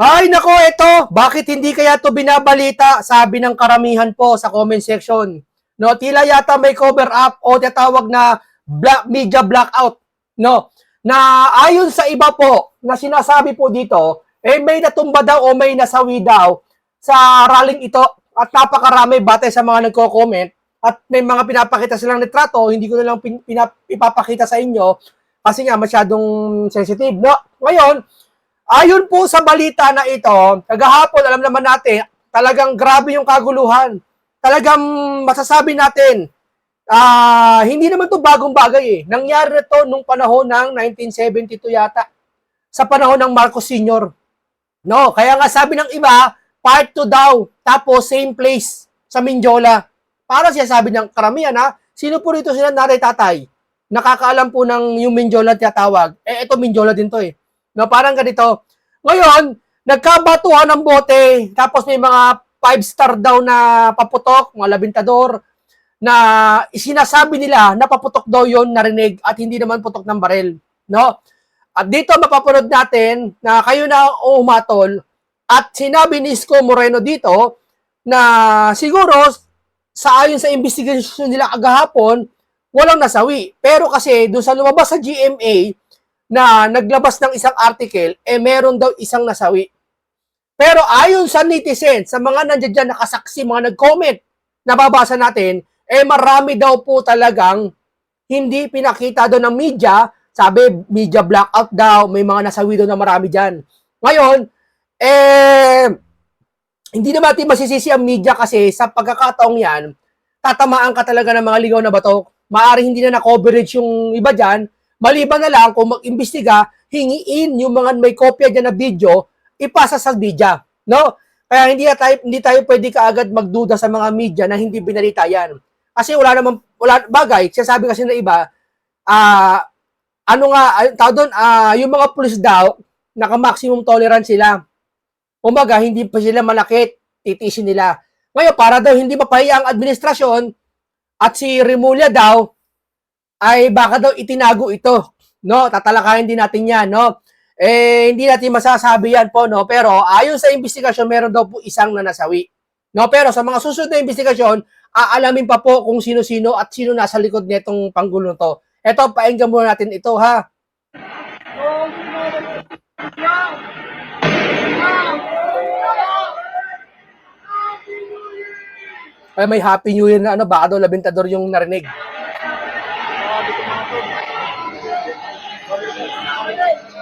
Ay, nako, ito. Bakit hindi kaya to binabalita? Sabi ng karamihan po sa comment section. No, tila yata may cover up o tinatawag na black, media blackout. No, na ayon sa iba po na sinasabi po dito, eh may natumba daw o may nasawi daw sa rallying ito at napakarami batay sa mga nagko-comment at may mga pinapakita silang litrato, hindi ko na lang pin, ipapakita sa inyo kasi nga masyadong sensitive. No, ngayon, Ayon po sa balita na ito, kagahapon alam naman natin, talagang grabe yung kaguluhan. Talagang masasabi natin, ah hindi naman to bagong bagay eh. Nangyari na to nung panahon ng 1972 yata. Sa panahon ng Marcos Sr. No, kaya nga sabi ng iba, part 2 daw, tapos same place sa Mindiola. Para siya sabi ng karamihan ha, sino po rito sila nanay tatay? Nakakaalam po ng yung Mindiola tiyatawag. Eh, ito Mindiola din to eh. No, parang ganito. Ngayon, nagkabatuhan ng bote, tapos may mga five star daw na paputok, mga labintador, na sinasabi nila na paputok daw yon narinig at hindi naman putok ng barel. No? At dito mapapanood natin na kayo na umatol at sinabi ni Isko Moreno dito na siguro sa ayon sa investigation nila kagahapon, walang nasawi. Pero kasi doon sa lumabas sa GMA, na naglabas ng isang article, eh meron daw isang nasawi. Pero ayon sa netizen, sa mga nandiyan dyan nakasaksi, mga nag-comment, nababasa natin, eh marami daw po talagang hindi pinakita doon ng media, sabi media blackout daw, may mga nasawi daw na marami dyan. Ngayon, eh, hindi naman natin masisisi ang media kasi sa pagkakataong yan, tatamaan ka talaga ng mga ligaw na batok. Maari hindi na na-coverage yung iba dyan, Maliban na lang kung mag-imbestiga, hingiin yung mga may kopya dyan na video, ipasa sa media. No? Kaya hindi tayo, hindi tayo pwede kaagad magduda sa mga media na hindi binalita yan. Kasi wala naman, wala, bagay, sinasabi kasi na iba, ah, ano nga, ah, tawag doon, ah, yung mga pulis daw, naka-maximum tolerance sila. Umaga, hindi pa sila malakit, titisin nila. Ngayon, para daw hindi mapahiya ang administrasyon, at si Remulla daw, ay baka daw itinago ito. No, tatalakayin din natin 'yan, no. Eh hindi natin masasabi 'yan po, no, pero ayon sa investigasyon meron daw po isang na nasawi. No, pero sa mga susunod na investigasyon, aalamin pa po kung sino-sino at sino nasa likod nitong panggulo to. Ito, painggan muna natin ito, ha. Ay, may Happy New Year na ano, baka daw labintador yung narinig. Thank you.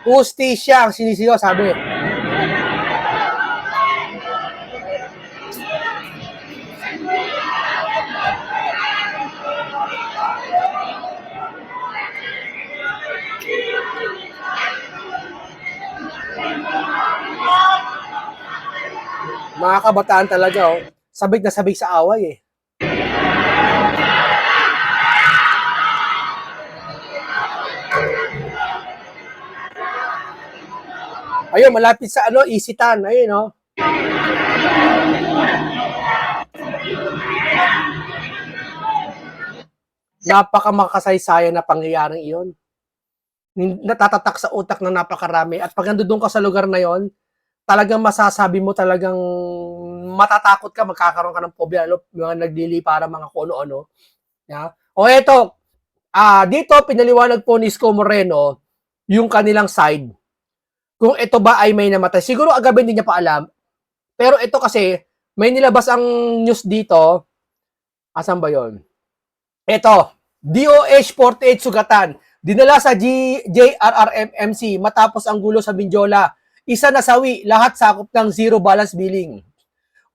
Hustisya ang sinisigaw, sabi. Mga kabataan talaga, oh. Sabik na sabik sa away, eh. Ayun, malapit sa ano, Isitan. Ayun, no? Napaka makasaysayan na pangyayaring iyon. Natatatak sa utak ng napakarami. At pag nandun ka sa lugar na yon, talagang masasabi mo talagang matatakot ka, magkakaroon ka ng phobia, ano, mga naglili para mga kung ano-ano. Yeah? O eto, ah dito pinaliwanag po ni Isko Moreno yung kanilang side kung ito ba ay may namatay. Siguro agabi hindi niya pa alam. Pero ito kasi, may nilabas ang news dito. Asan ba yon? Ito, DOH 48 sugatan. Dinala sa G, JRRMMC matapos ang gulo sa Binjola. Isa nasawi, lahat sakop ng zero balance billing.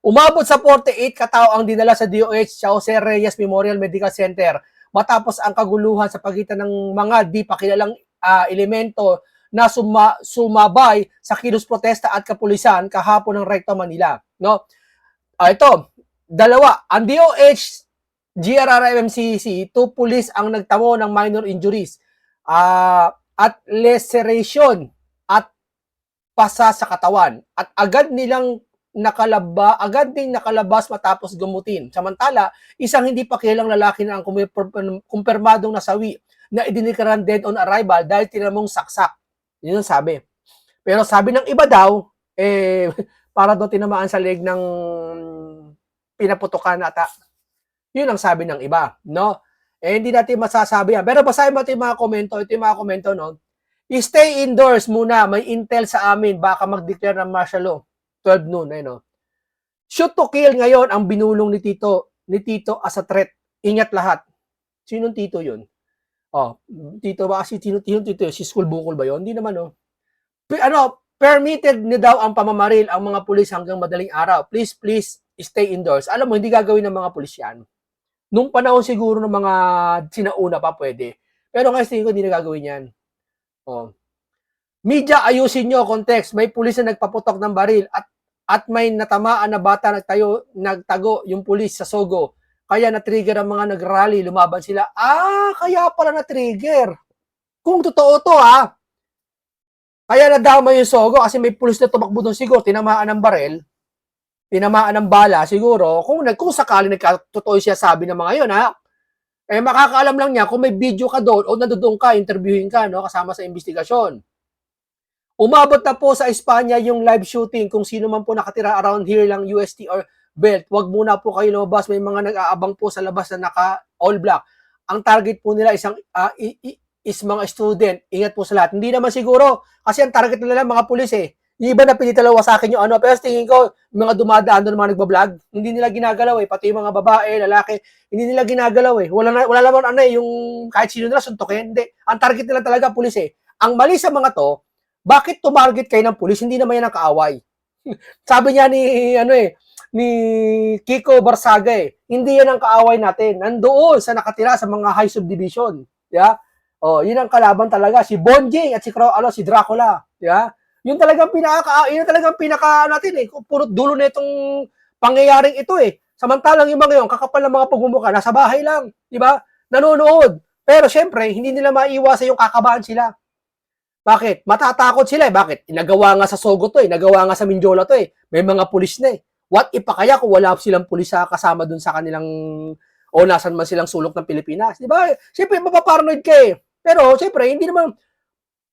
Umabot sa 48 katao ang dinala sa DOH Jose Reyes Memorial Medical Center matapos ang kaguluhan sa pagitan ng mga di pa kilalang ah, elemento na suma, sumabay sa kilos protesta at kapulisan kahapon ng Recto Manila. No? Ah, ito, dalawa, ang DOH, GRRMCC, two police ang nagtamo ng minor injuries ah, at laceration at pasa sa katawan at agad nilang nakalaba, agad ding nakalabas matapos gumutin. Samantala, isang hindi pa kilalang lalaki na ang kumpirmadong nasawi na idinikaran dead on arrival dahil tinamong saksak. Yun ang sabi. Pero sabi ng iba daw, eh, para daw tinamaan sa leg ng pinaputukan ata. Yun ang sabi ng iba, no? Eh, hindi natin masasabi yan. Pero basahin mo ito yung mga komento. Ito yung mga komento, no? Stay indoors muna. May intel sa amin. Baka mag-declare ng martial law. 12 noon, eh, no? Shoot to kill ngayon ang binulong ni Tito, ni Tito as a threat. Ingat lahat. Sinong Tito yun? Oh, Tito ba? Si Tito, Tito, Tito, si school bukol ba yun? Hindi naman, oh. P- ano, permitted ni daw ang pamamaril ang mga pulis hanggang madaling araw. Please, please, stay indoors. Alam mo, hindi gagawin ng mga pulis yan. Nung panahon siguro ng mga sinauna pa pwede. Pero tingin ko hindi na gagawin yan. Oh. Media, ayusin nyo context. May pulis na nagpaputok ng baril at at may natamaan na bata nagtayo, nagtago yung pulis sa Sogo. Kaya na-trigger ang mga nag-rally, lumaban sila. Ah, kaya pala na-trigger. Kung totoo to ha, kaya nadama yung Sogo kasi may pulis na tumakbo doon siguro, tinamaan ng baril, tinamaan ng bala siguro, kung, kung sakali nagkatotoo siya sabi ng mga yun ha, eh makakaalam lang niya kung may video ka doon o nandoon ka, interviewin ka no, kasama sa investigasyon. Umabot na po sa Espanya yung live shooting kung sino man po nakatira around here lang UST or belt. Huwag muna po kayo lumabas. May mga nag-aabang po sa labas na naka all black. Ang target po nila isang i- is mga student. Ingat po sa lahat. Hindi naman siguro kasi ang target nila lang mga pulis eh. Yung iba na pinitalawa sa akin yung ano, pero tingin ko, mga dumadaan doon, mga nagbablog, hindi nila ginagalaw eh. Pati yung mga babae, lalaki, hindi nila ginagalaw eh. Wala, na, wala naman ano eh, yung kahit sino nila suntokin. Hindi. Ang target nila talaga pulis eh. Ang mali sa mga to, bakit tumarget kayo ng pulis? Hindi naman yan ang kaaway. Sabi niya ni, ano eh, ni Kiko Barsaga eh, hindi yan ang kaaway natin. Nandoon sa nakatira sa mga high subdivision. Yeah? Oh, yun ang kalaban talaga. Si Bonjing at si, Cro- ano, si Dracula. Yeah? Yun talagang pinaka, yun talagang pinaka natin eh. Puro dulo na itong pangyayaring ito eh. Samantalang yung mga yun, kakapal ng mga pagmumukha, nasa bahay lang. Di ba? Nanonood. Pero syempre, hindi nila maiwasan yung kakabahan sila. Bakit? Matatakot sila eh. Bakit? Nagawa nga sa Sogo to eh. Nagawa nga sa Mindiola to eh. May mga pulis na eh. What if pa kaya kung wala silang pulis sa kasama dun sa kanilang o nasan man silang sulok ng Pilipinas. Di ba? Siyempre, mapaparanoid ka eh. Pero, siyempre, hindi naman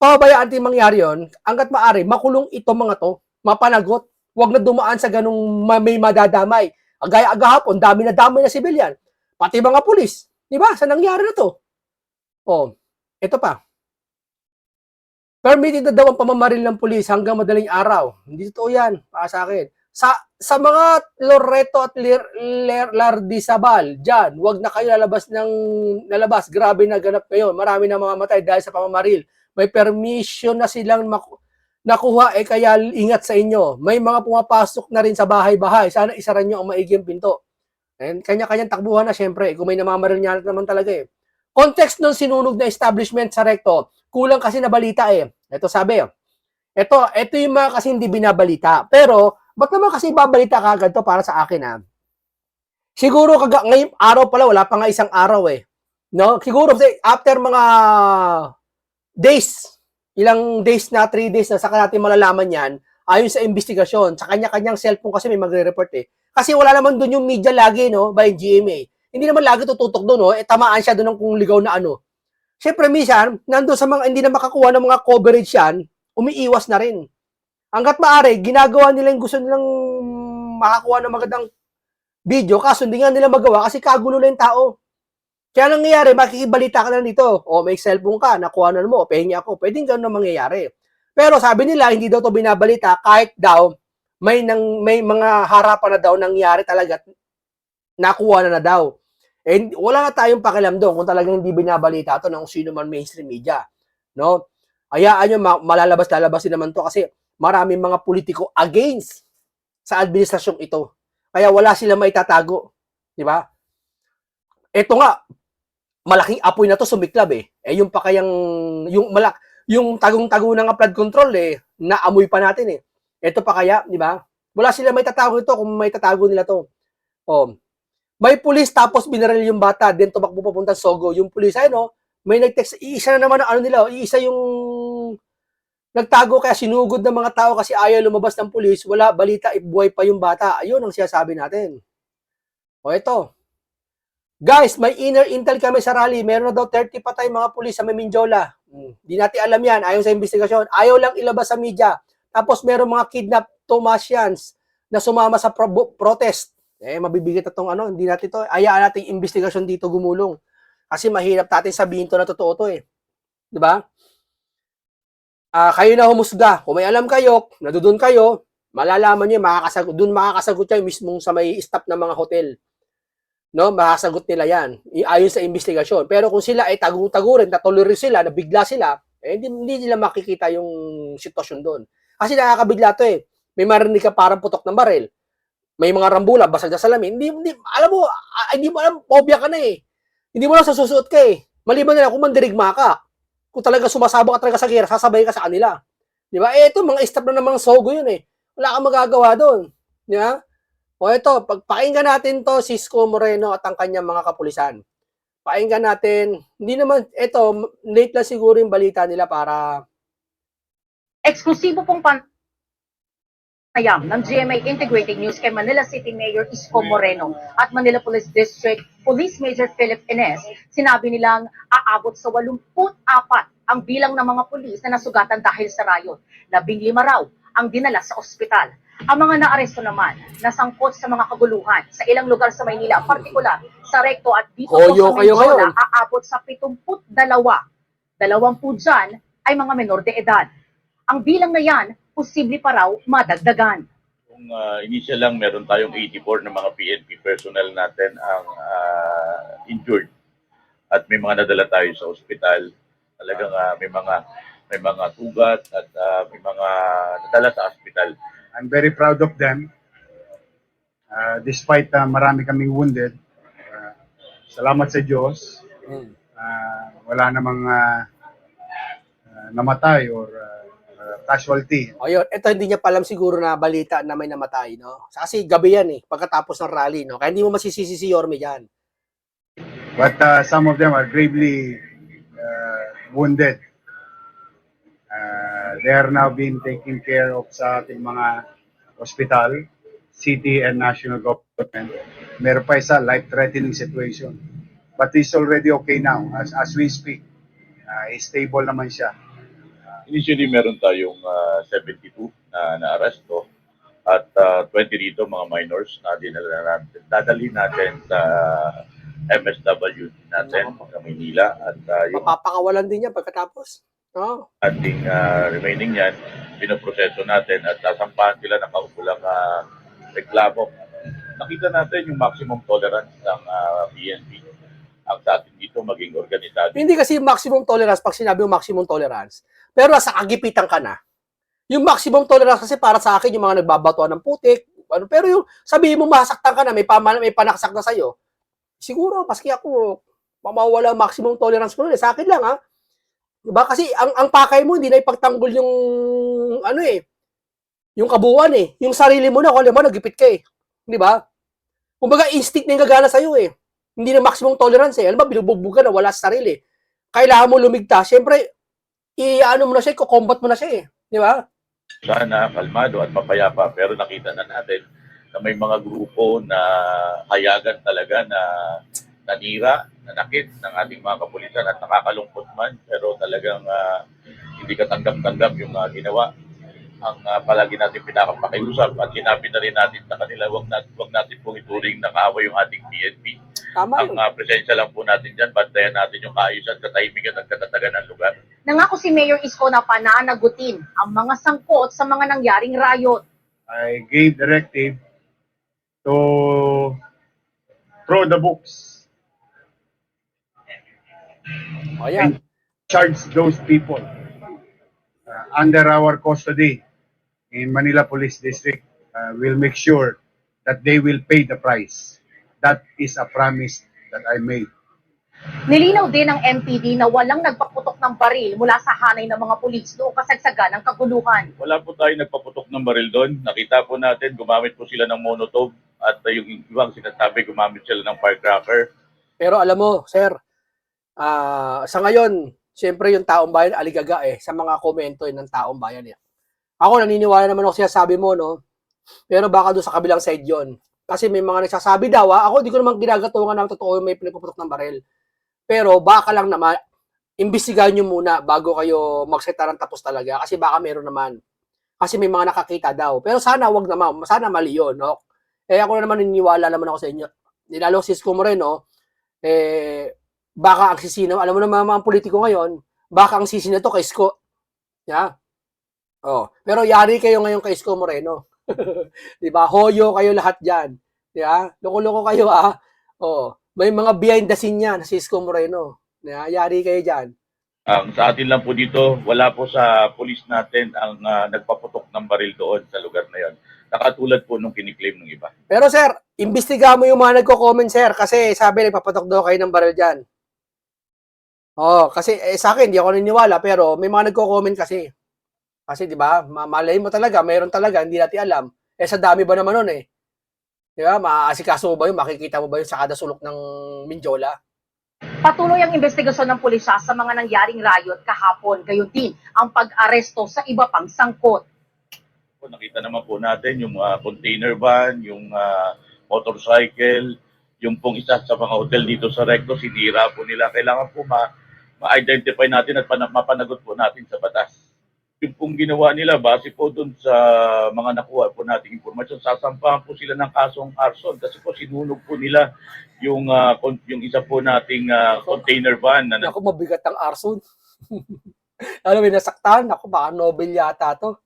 pababayaan din mangyari yon hanggat maari, makulong ito mga to, mapanagot. Huwag na dumaan sa ganung ma- may madadamay. Agaya agahapon, dami na damay na sibilyan. Pati mga pulis. Di ba? Sa nangyari na to? Oh, ito pa. Permitted na daw ang pamamaril ng pulis hanggang madaling araw. Hindi totoo yan, para sa akin. Sa sa mga Loreto at Lir, Lir, Lardisabal, dyan, wag na kayo lalabas ng lalabas. Grabe na ganap ngayon. Marami na mamamatay dahil sa pamamaril. May permission na silang nakuha, eh kaya ingat sa inyo. May mga pumapasok na rin sa bahay-bahay. Sana isaran nyo ang maiging pinto. And kanya-kanyang takbuhan na syempre. Kung may namamaril niya naman talaga eh. Context ng sinunog na establishment sa recto, kulang kasi na balita eh. Ito sabi, ito, ito yung mga kasi hindi binabalita. Pero, ba't naman kasi babalita ka agad to para sa akin ha? Siguro kaga, ngayong araw pala, wala pa nga isang araw eh. No? Siguro after mga days, ilang days na, three days na, saka natin malalaman yan, ayon sa investigasyon, sa kanya-kanyang cellphone kasi may magre-report eh. Kasi wala naman doon yung media lagi, no, by GMA. Hindi naman lagi tututok doon, no, eh, tamaan siya doon ng kung ligaw na ano. Siyempre, minsan, nandun sa mga hindi na makakuha ng mga coverage yan, umiiwas na rin. Hanggat maaari, ginagawa nila yung gusto nilang makakuha ng magandang video, kaso hindi nga nila magawa kasi kagulo na yung tao. Kaya nangyayari, makikibalita ka na dito. O may cellphone ka, nakuha na mo, pahingi ako. Pwedeng ganun na mangyayari. Pero sabi nila, hindi daw to binabalita kahit daw may nang may mga harapan na daw nangyari talaga at nakuha na na daw. And wala na tayong pakialam doon kung talagang hindi binabalita to ng sino man mainstream media. No? Hayaan nyo, ma- malalabas-lalabas din naman to kasi maraming mga politiko against sa administrasyong ito. Kaya wala sila maitatago. Di ba? Ito nga, malaking apoy na to sumiklab eh. Eh yung pa kayang yung malak yung tagong-tago ng flood control eh naamoy pa natin eh. Ito pa kaya, di ba? Wala sila may tatago ito kung may tatago nila to. Oh. May pulis tapos binaril yung bata, then tumakbo papunta Sogo. Yung pulis ay no, may nag-text, iisa na naman ang ano nila, iisa yung nagtago kaya sinugod ng mga tao kasi ayaw lumabas ng pulis, wala balita, ibuhay pa yung bata. Ayun ang sinasabi natin. O ito. Guys, may inner intel kami sa rally. Meron na daw 30 patay mga pulis sa Meminjola. Hmm. Di natin alam yan. Ayaw sa investigasyon. Ayaw lang ilabas sa media. Tapos meron mga kidnap Tomasians na sumama sa pro- protest. Eh, mabibigat na tong ano. Hindi natin to. Ayaan natin investigasyon dito gumulong. Kasi mahirap natin sabihin to na totoo to eh. Di ba? Ah, kayo na humusga. Kung may alam kayo, nadudun kayo, malalaman niyo, makakasagot, doon makakasagot kayo mismong sa may staff ng mga hotel. No, makakasagot nila yan. Ayon sa investigasyon. Pero kung sila ay tagu-tagu rin, natuloy sila, nabigla sila, eh, hindi, hindi nila makikita yung sitwasyon doon. Kasi nakakabigla to eh. May marinig ka parang putok ng baril. May mga rambula, basag na salamin. Hindi, hindi, alam mo, ah, hindi mo alam, phobia ka na eh. Hindi mo lang sa susuot ka eh. Maliban na lang kung mandirigma ka. Kung talaga sumasabak ka talaga sa gera, sasabay ka sa kanila. Di ba? Eh, ito, mga staff na namang sogo yun eh. Wala kang magagawa doon. Di ba? O ito, pagpakinggan natin to, Cisco Moreno at ang kanyang mga kapulisan. Pakinggan natin, hindi naman, ito, late lang siguro yung balita nila para, eksklusibo pong panayam ng GMA Integrated News kay Manila City Mayor Isko Moreno at Manila Police District Police Major Philip Ines, sinabi nilang aabot sa 84 ang bilang ng mga pulis na nasugatan dahil sa riot. Labing lima raw ang dinala sa ospital. Ang mga naaresto naman, nasangkot sa mga kaguluhan sa ilang lugar sa Maynila, partikular sa Recto at dito po Koyo sa ngayon. aabot sa 72. Dalawampu dyan ay mga menor de edad. Ang bilang na yan, posible pa raw madagdagan. Kung uh, initial lang, meron tayong 84 na mga PNP personnel natin ang ah, injured. At may mga nadala tayo sa ospital. Talagang ah, may mga may mga tugat at ah, may mga nadala sa ospital. I'm very proud of them. Uh, despite uh, marami kaming wounded, uh, salamat sa Diyos, uh, wala namang uh, uh, namatay or uh, uh, casualty. o yun, ito hindi niya palam siguro na balita na may namatay, no? Kasi gabi yan eh, pagkatapos ng rally, no? Kaya hindi mo masisisi si Yorme dyan. But uh, some of them are gravely uh, wounded. Uh, they are now being taken care of sa ating mga hospital, city and national government. Meron pa isa, life-threatening situation. But he's already okay now. As, as we speak, uh, he's stable naman siya. Initially, meron tayong ah, 72 na na-aresto at ah, 20 dito mga minors na dinala natin. Dadalhin natin sa MSW natin sa Maynila at ah, yung Mapapakawalan din niya pagkatapos. No? ating ah, remaining yan, pinoproseso natin at sasampahan sila ng kaukulang uh, reklamo. Nakita natin yung maximum tolerance ng ah, PNP. Ang sa atin dito maging organisado. Hindi kasi maximum tolerance pag sinabi yung maximum tolerance. Pero nasa kagipitan ka na. Yung maximum tolerance kasi para sa akin yung mga nagbabatuan ng putik, ano, pero yung sabihin mo masaktan ka na, may, pama, may panaksak na sa'yo, siguro, paski ako, mamawala maximum tolerance ko nun. eh. Sa akin lang, ha? Diba? Kasi ang, ang pakay mo, hindi na ipagtanggol yung, ano eh, yung kabuuan eh. Yung sarili mo na, kung alam mo, nagipit ka eh. Di ba? Kumbaga, instinct na yung gagana sa'yo eh. Hindi na maximum tolerance eh. Alam ba, binubugbog na, wala sa sarili. Kailangan mo lumigtas. Siyempre, i-ano mo na siya, i-combat mo na siya eh. Di ba? Sana kalmado at mapayapa pero nakita na natin na may mga grupo na hayagan talaga na nanira, nanakit ng ating mga kapulisan at nakakalungkot man pero talagang ah, hindi katanggap-tanggap yung ah, ginawa. Ang ah, palagi natin pinakapakiusap at sinabi na rin natin sa kanila, wag natin, wag natin pong ituring na kaaway yung ating PNP. Tama Ang yun. uh, presensya lang po natin dyan, bantayan natin yung kaayusan, katahimikan at katatagan ng lugar. Nangako si Mayor Isko na pananagutin ang mga sangkot sa mga nangyaring riot. I gave directive to throw the books O yan. charge those people uh, under our custody in Manila Police District. Uh, we'll make sure that they will pay the price. That is a promise that I made. Nilinaw din ng MPD na walang nagpaputok ng baril mula sa hanay ng mga pulis noong kasagsagan ng kaguluhan. Wala po tayo nagpaputok ng baril doon. Nakita po natin, gumamit po sila ng monotone at uh, yung ibang sinasabi, gumamit sila ng firecracker. Pero alam mo, sir, ah, sa ngayon, siyempre yung taong bayan aligaga eh sa mga komento eh, ng taong bayan eh. Ako naniniwala naman ako siya sabi mo, no? Pero baka doon sa kabilang side yon. Kasi may mga nagsasabi daw, ah, ako di ko naman ginagatungan ng totoo yung may pinagpuputok ng baril. Pero baka lang naman, imbestigahan nyo muna bago kayo magseta ng tapos talaga. Kasi baka meron naman. Kasi may mga nakakita daw. Pero sana wag naman, sana mali yun, no? Eh ako na naman naniniwala naman ako sa inyo. Nilalo si Isko Moreno, eh, baka ang sisino, alam mo naman mga politiko ngayon, baka ang sisino to kay Isko. Yeah. Oh, pero yari kayo ngayon kay Isko Moreno. 'Di ba? Hoyo kayo lahat diyan. Yeah? Loko-loko kayo ah. Oh, may mga behind the scene yan si Isko Moreno. Yeah? Yari kayo diyan. Ang sa atin lang po dito, wala po sa pulis natin ang ah, nagpaputok ng baril doon sa lugar na yon. Nakatulad po nung kiniklaim ng iba. Pero sir, imbestiga mo yung mga nagko-comment sir kasi sabi nagpapatok daw kayo ng baril diyan. Oh, kasi eh, sa akin hindi ako naniniwala pero may mga nagko-comment kasi. Kasi 'di ba, ma- malay mo talaga, mayroon talaga hindi natin alam. Eh sa dami ba naman noon eh? 'Di ba? Maaasikaso mo ba 'yung makikita mo ba 'yung sa kada sulok ng Minjola? Patuloy ang investigasyon ng pulisya sa mga nangyaring riot kahapon. Gayon din ang pag-aresto sa iba pang sangkot. Po, nakita naman po natin yung ah, container van, yung ah, motorcycle, yung pong isa sa mga hotel dito sa Recto, sinira po nila. Kailangan po ma- ma-identify natin at pana- mapanagot po natin sa batas. Yung pong ginawa nila, base po dun sa mga nakuha po nating informasyon, sasampahan po sila ng kasong arson kasi po sinunog po nila yung kon- yung isa po nating ah, container van na Ako mabigat ang arson. Alam mo, nasaktan ako, baka Nobel yata to.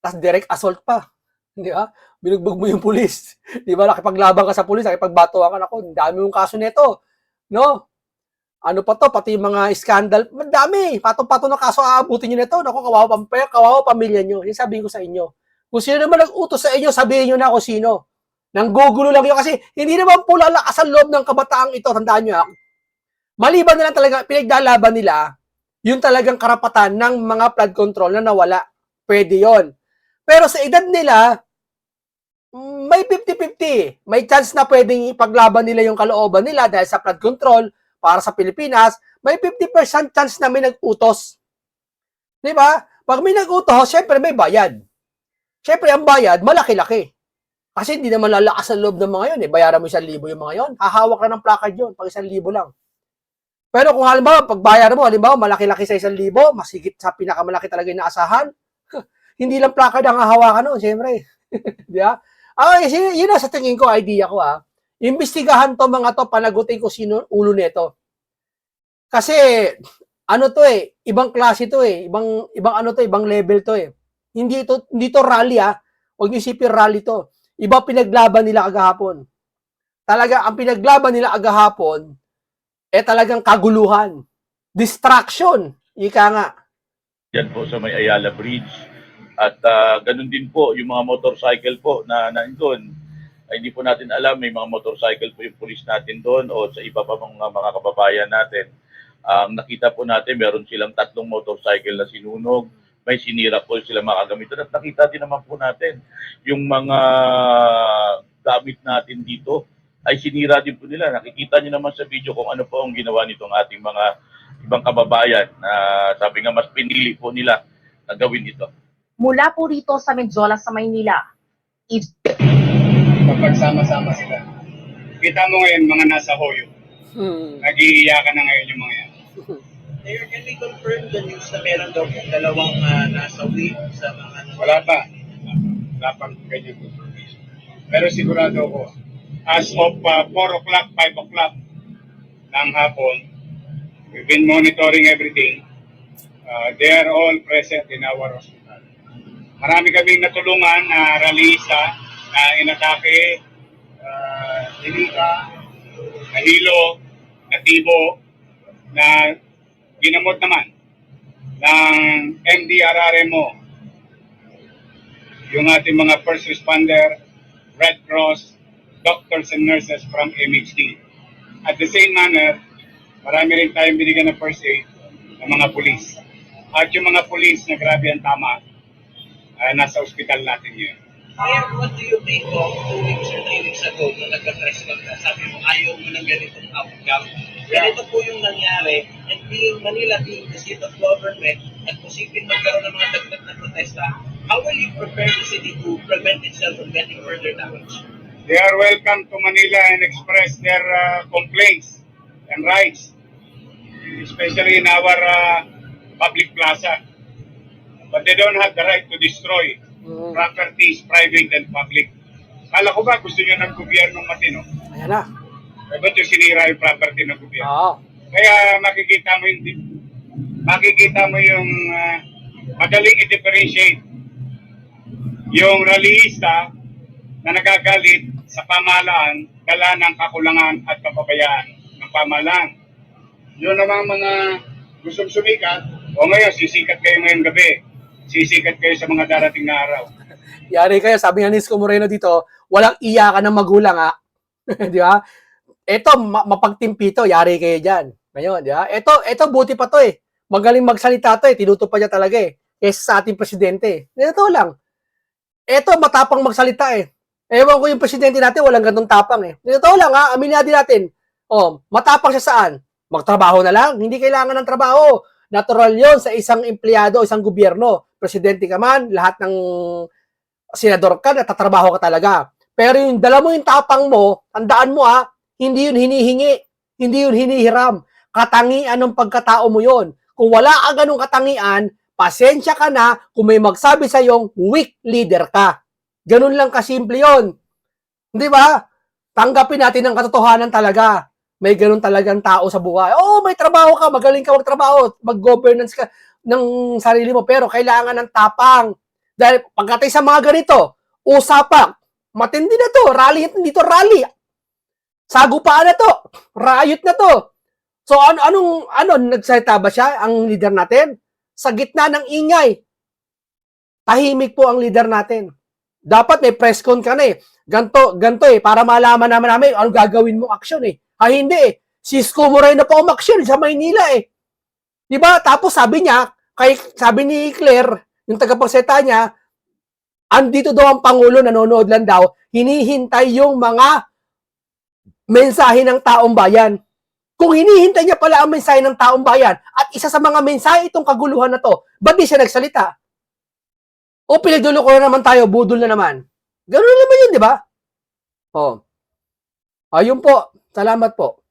Tapos direct assault pa. Di ba? Binugbog mo yung pulis. Di ba? Nakipaglaban ka sa pulis, nakipagbatuan ka. Ako, ang dami yung kaso nito. No? Ano pa to? Pati mga scandal. Madami. Patong-pato na kaso aabutin nyo nito. Naku, kawawa, pam kawawa pamilya nyo. Yung sabihin ko sa inyo. Kung sino naman nag-utos sa inyo, sabihin nyo na kung sino. Nanggugulo lang yun. Kasi hindi naman po lalakas ang loob ng kabataang ito. Tandaan nyo ha. Maliban na lang talaga, pinaglalaban nila, yung talagang karapatan ng mga flood control na nawala. Pwede yon. Pero sa edad nila, mm, may 50-50. May chance na pwedeng ipaglaban nila yung kalooban nila dahil sa flood control para sa Pilipinas. May 50% chance na may nag-utos. Di ba? Pag may nag-utos, syempre may bayad. Syempre, ang bayad, malaki-laki. Kasi hindi naman lalakas ang loob ng mga yun. Eh. Bayaran mo isang libo yung mga yun. Hahawak na ng placard yun pag isang libo lang. Pero kung halimbawa, pag bayaran mo, halimbawa, malaki-laki sa isang libo, masigit sa pinakamalaki talaga yung naasahan, hindi lang placard ang hahawakan nun, siyempre. Di ba? Okay, yun, yun ang sa tingin ko, idea ko ah. Imbestigahan to mga to, panagutin ko sino ulo nito. Kasi, ano to eh, ibang klase to eh, ibang, ibang ano to, ibang level to eh. Hindi to, hindi to rally ah. Huwag niyo isipin rally to. Iba pinaglaban nila agahapon. Talaga, ang pinaglaban nila agahapon, eh talagang kaguluhan. Distraction. Ika nga. Yan po sa may Ayala Bridge. At ah, ganun din po yung mga motorcycle po na nandun. Ay, hindi po natin alam, may mga motorcycle po yung police natin doon o sa iba pa mga, mga kababayan natin. Ang nakita po natin, meron silang tatlong motorcycle na sinunog. May sinira po sila makagamitan. At nakita din naman po natin yung mga gamit natin dito ay sinira din po nila. Nakikita niyo naman sa video kung ano po ang ginawa nitong ating mga ibang kababayan na sabi nga mas pinili po nila na gawin ito. Mula po rito sa Medjola sa Maynila, Eve Pagsama-sama sila. Kita mo ngayon mga nasa Hoyo. Hmm. Nag-iiyakan na ngayon yung mga yan. Mayor, can we confirm the news na meron daw pong dalawang uh, nasawi sa mga Wala pa. Wala pang ganyan information. Pero sigurado ako, as of uh, 4 o'clock, 5 o'clock ng hapon, we've been monitoring everything. Uh, they are all present in our hospital. Marami kaming natulungan na ralisa, na inatake, uh, Inika, Nahilo, Natibo, na ginamot naman ng MDRRMO yung ating mga first responder, Red Cross, doctors and nurses from MHD. At the same manner, marami rin tayong binigyan ng first aid ng mga pulis. At yung mga pulis na grabe ang tama, ah, nasa ospital natin yun. Mayor, what do you make of two weeks or three weeks ago nung nagka-press con ka? Sabi mo, ayaw mo ng ganitong outcome. Ganito po yung nangyari and being Manila being the seat of government at posibleng magkaroon ng mga dagdag na protesta, how will you prepare the city to prevent itself from getting further damage? They are welcome to Manila and express their uh, complaints and rights, especially in our uh, public plaza. But they don't have the right to destroy Mm. properties, private and public. Kala ko ba gusto nyo ng gobyernong matino? Ayan na. Eh, ba't yung sinira yung property ng gobyerno? Oo. Kaya makikita mo yung makikita mo yung ah, madaling i-differentiate yung rallyista na nagagalit sa pamahalaan dala ng kakulangan at kapabayaan ng pamahalaan. Yun namang mga gustong sumikat, o ngayon sisikat kayo ngayong gabi, sisikat kayo sa mga darating na araw. Yari kayo, sabi nga ni Isko Moreno dito, walang iyakan ng magulang ha. di ba? Ito, ma- mapagtimpito, yari kayo dyan. Ngayon, di ba? Ito, ito, buti pa to eh. Magaling magsalita to eh. Tinutupad niya talaga eh. Kesa sa ating presidente. Ito lang. Ito, matapang magsalita eh. Ewan ko yung presidente natin, walang ganun tapang eh. Ito lang ha, aminado natin. Oh, matapang siya saan? Magtrabaho na lang. Hindi kailangan ng trabaho. Natural yon sa isang empleyado, isang gobyerno. Presidente ka man, lahat ng senador ka, natatrabaho ka talaga. Pero yung dala mo yung tapang mo, tandaan mo ha, hindi yun hinihingi, hindi yun hinihiram. Katangian ng pagkatao mo yon. Kung wala ka ganong katangian, pasensya ka na kung may magsabi sa yung weak leader ka. Ganun lang kasimple yon. Di ba? Tanggapin natin ang katotohanan talaga. May ganun talagang tao sa buhay. Oo, may trabaho ka, magaling ka magtrabaho, mag-governance ka ng sarili mo, pero kailangan ng tapang. Dahil pagkatay sa mga ganito, usapak, matindi na to, rally dito, rally. Sagupaan na to, riot na to. So ano anong ano nagsalita ba siya ang leader natin? Sa gitna ng ingay. Tahimik po ang leader natin. Dapat may press con ka na eh. Ganto, ganto eh, para malaman naman namin ano gagawin mong action eh. Ah, hindi eh. Si Isko Moreno pa umaksyon sa Maynila eh. Di ba? Tapos sabi niya, kay, sabi ni Claire, yung tagapagseta niya, andito daw ang Pangulo, nanonood lang daw, hinihintay yung mga mensahe ng taong bayan. Kung hinihintay niya pala ang mensahe ng taong bayan at isa sa mga mensahe itong kaguluhan na to, ba't di siya nagsalita? O pinagdulo ko na naman tayo, budol na naman. Ganun naman yun, di ba? Oh. Ayun po. Salamat po.